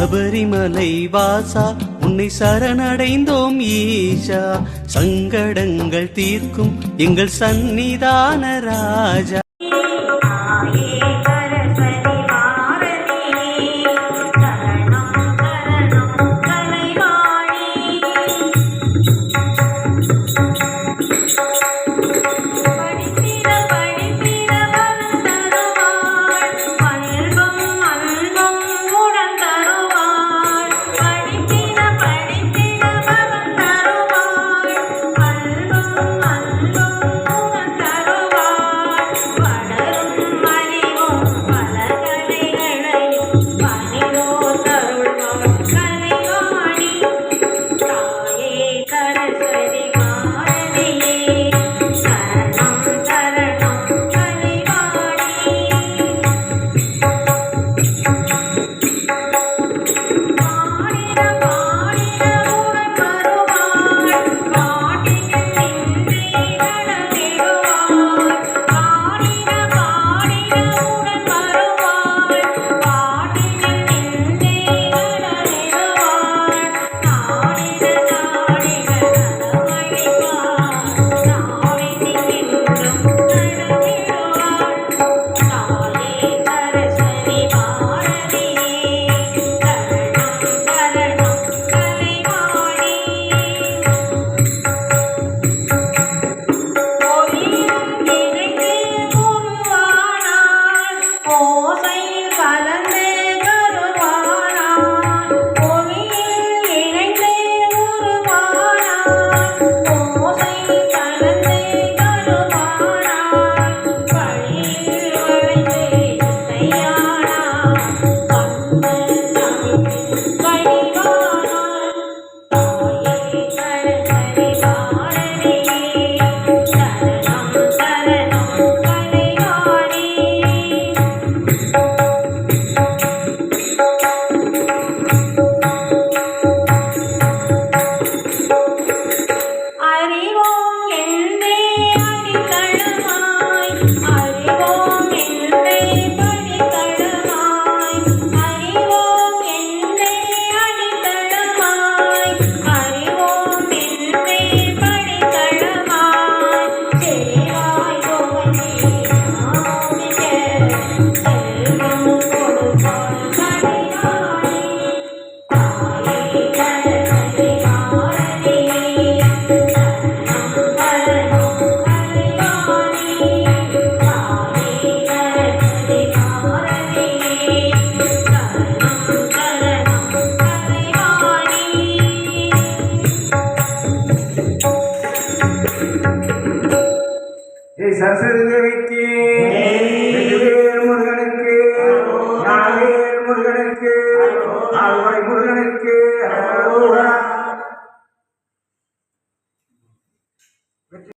சபரிமலை வாசா உன்னை சரணடைந்தோம் ஈஷா. சங்கடங்கள் தீர்க்கும் எங்கள் சன்னிதான ராஜா. சசருகவைக்கு முருகனுக்கு நாகேர் முருகனுக்கு அறுவடை முருகனுக்கு